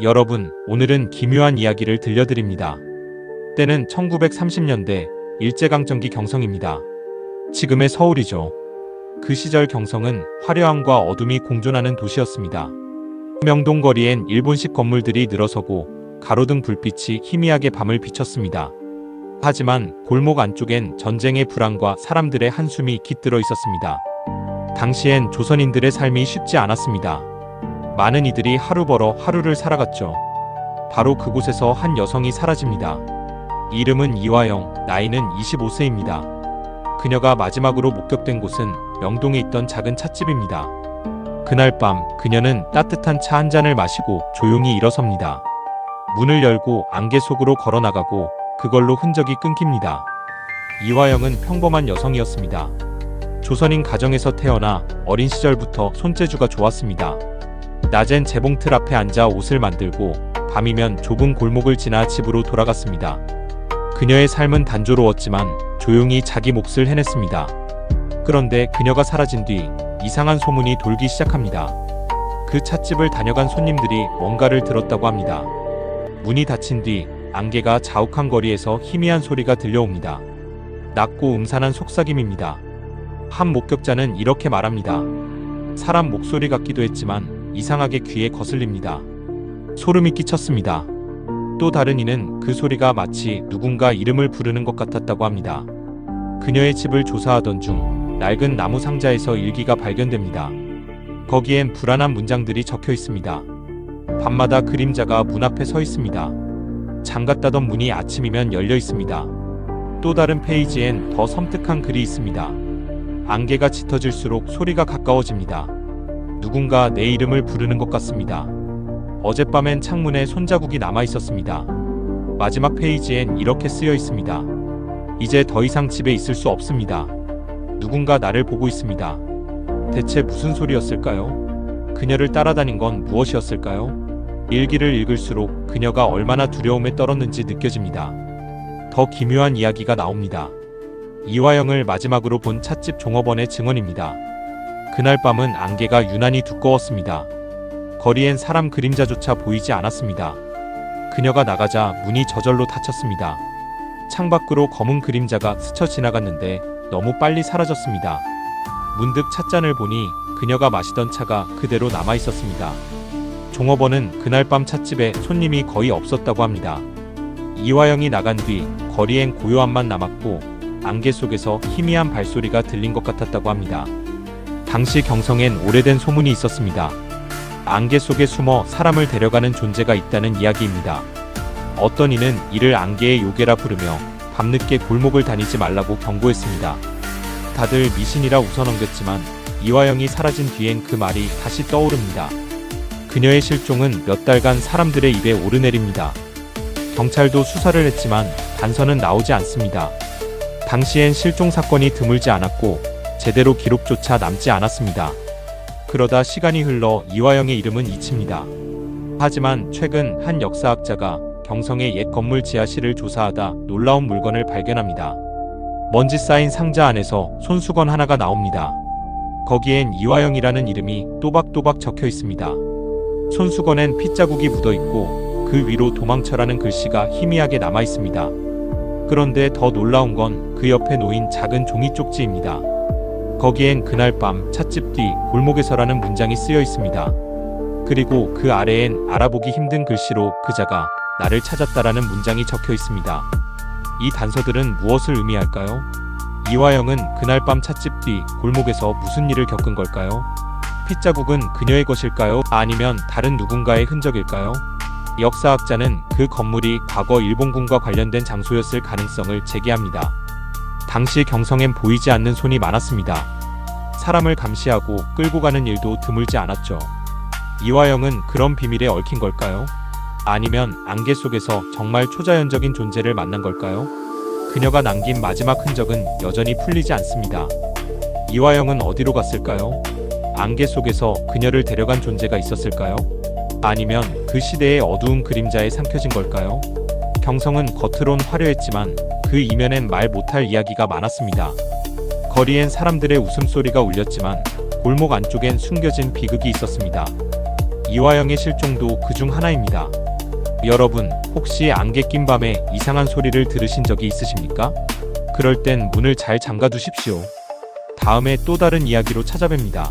여러분, 오늘은 기묘한 이야기를 들려드립니다. 때는 1930년대 일제강점기 경성입니다. 지금의 서울이죠. 그 시절 경성은 화려함과 어둠이 공존하는 도시였습니다. 명동 거리엔 일본식 건물들이 늘어서고 가로등 불빛이 희미하게 밤을 비쳤습니다. 하지만 골목 안쪽엔 전쟁의 불안과 사람들의 한숨이 깃들어 있었습니다. 당시엔 조선인들의 삶이 쉽지 않았습니다. 많은 이들이 하루 벌어 하루를 살아갔죠. 바로 그곳에서 한 여성이 사라집니다. 이름은 이화영, 나이는 25세입니다. 그녀가 마지막으로 목격된 곳은 명동에 있던 작은 찻집입니다. 그날 밤 그녀는 따뜻한 차 한 잔을 마시고 조용히 일어섭니다. 문을 열고 안개 속으로 걸어 나가고 그걸로 흔적이 끊깁니다. 이화영은 평범한 여성이었습니다. 조선인 가정에서 태어나 어린 시절부터 손재주가 좋았습니다. 낮엔 재봉틀 앞에 앉아 옷을 만들고 밤이면 좁은 골목을 지나 집으로 돌아갔습니다. 그녀의 삶은 단조로웠지만 조용히 자기 몫을 해냈습니다. 그런데 그녀가 사라진 뒤 이상한 소문이 돌기 시작합니다. 그 찻집을 다녀간 손님들이 뭔가를 들었다고 합니다. 문이 닫힌 뒤 안개가 자욱한 거리에서 희미한 소리가 들려옵니다. 낮고 음산한 속삭임입니다. 한 목격자는 이렇게 말합니다. 사람 목소리 같기도 했지만 이상하게 귀에 거슬립니다. 소름이 끼쳤습니다. 또 다른 이는 그 소리가 마치 누군가 이름을 부르는 것 같았다고 합니다. 그녀의 집을 조사하던 중 낡은 나무 상자에서 일기가 발견됩니다. 거기엔 불안한 문장들이 적혀 있습니다. 밤마다 그림자가 문 앞에 서 있습니다. 잠갔다던 문이 아침이면 열려 있습니다. 또 다른 페이지엔 더 섬뜩한 글이 있습니다. 안개가 짙어질수록 소리가 가까워집니다. 누군가 내 이름을 부르는 것 같습니다. 어젯밤엔 창문에 손자국이 남아 있었습니다. 마지막 페이지엔 이렇게 쓰여 있습니다. 이제 더 이상 집에 있을 수 없습니다. 누군가 나를 보고 있습니다. 대체 무슨 소리였을까요? 그녀를 따라다닌 건 무엇이었을까요? 일기를 읽을수록 그녀가 얼마나 두려움에 떨었는지 느껴집니다. 더 기묘한 이야기가 나옵니다. 이화영을 마지막으로 본 찻집 종업원의 증언입니다. 그날 밤은 안개가 유난히 두꺼웠습니다. 거리엔 사람 그림자조차 보이지 않았습니다. 그녀가 나가자 문이 저절로 닫혔습니다. 창밖으로 검은 그림자가 스쳐 지나갔는데 너무 빨리 사라졌습니다. 문득 찻잔을 보니 그녀가 마시던 차가 그대로 남아 있었습니다. 종업원은 그날 밤 찻집에 손님이 거의 없었다고 합니다. 이화영이 나간 뒤 거리엔 고요함만 남았고 안개 속에서 희미한 발소리가 들린 것 같았다고 합니다. 당시 경성엔 오래된 소문이 있었습니다. 안개 속에 숨어 사람을 데려가는 존재가 있다는 이야기입니다. 어떤 이는 이를 안개의 요괴라 부르며 밤늦게 골목을 다니지 말라고 경고했습니다. 다들 미신이라 웃어넘겼지만 이화영이 사라진 뒤엔 그 말이 다시 떠오릅니다. 그녀의 실종은 몇 달간 사람들의 입에 오르내립니다. 경찰도 수사를 했지만 단서는 나오지 않습니다. 당시엔 실종 사건이 드물지 않았고 제대로 기록조차 남지 않았습니다. 그러다 시간이 흘러 이화영의 이름은 잊힙니다. 하지만 최근 한 역사학자가 경성의 옛 건물 지하실을 조사하다 놀라운 물건을 발견합니다. 먼지 쌓인 상자 안에서 손수건 하나가 나옵니다. 거기엔 이화영이라는 이름이 또박또박 적혀 있습니다. 손수건엔 핏자국이 묻어 있고 그 위로 도망쳐라는 글씨가 희미하게 남아 있습니다. 그런데 더 놀라운 건 그 옆에 놓인 작은 종이 쪽지입니다. 거기엔 그날 밤 찻집 뒤 골목에서라는 문장이 쓰여 있습니다. 그리고 그 아래엔 알아보기 힘든 글씨로 그자가 나를 찾았다라는 문장이 적혀 있습니다. 이 단서들은 무엇을 의미할까요? 이화영은 그날 밤 찻집 뒤 골목에서 무슨 일을 겪은 걸까요? 핏자국은 그녀의 것일까요? 아니면 다른 누군가의 흔적일까요? 역사학자는 그 건물이 과거 일본군과 관련된 장소였을 가능성을 제기합니다. 당시 경성엔 보이지 않는 손이 많았습니다. 사람을 감시하고 끌고 가는 일도 드물지 않았죠. 이화영은 그런 비밀에 얽힌 걸까요? 아니면 안개 속에서 정말 초자연적인 존재를 만난 걸까요? 그녀가 남긴 마지막 흔적은 여전히 풀리지 않습니다. 이화영은 어디로 갔을까요? 안개 속에서 그녀를 데려간 존재가 있었을까요? 아니면 그 시대의 어두운 그림자에 삼켜진 걸까요? 경성은 겉으론 화려했지만 그 이면엔 말 못할 이야기가 많았습니다. 거리엔 사람들의 웃음소리가 울렸지만 골목 안쪽엔 숨겨진 비극이 있었습니다. 이화영의 실종도 그중 하나입니다. 여러분, 혹시 안개 낀 밤에 이상한 소리를 들으신 적이 있으십니까? 그럴 땐 문을 잘 잠가 두십시오. 다음에 또 다른 이야기로 찾아뵙니다.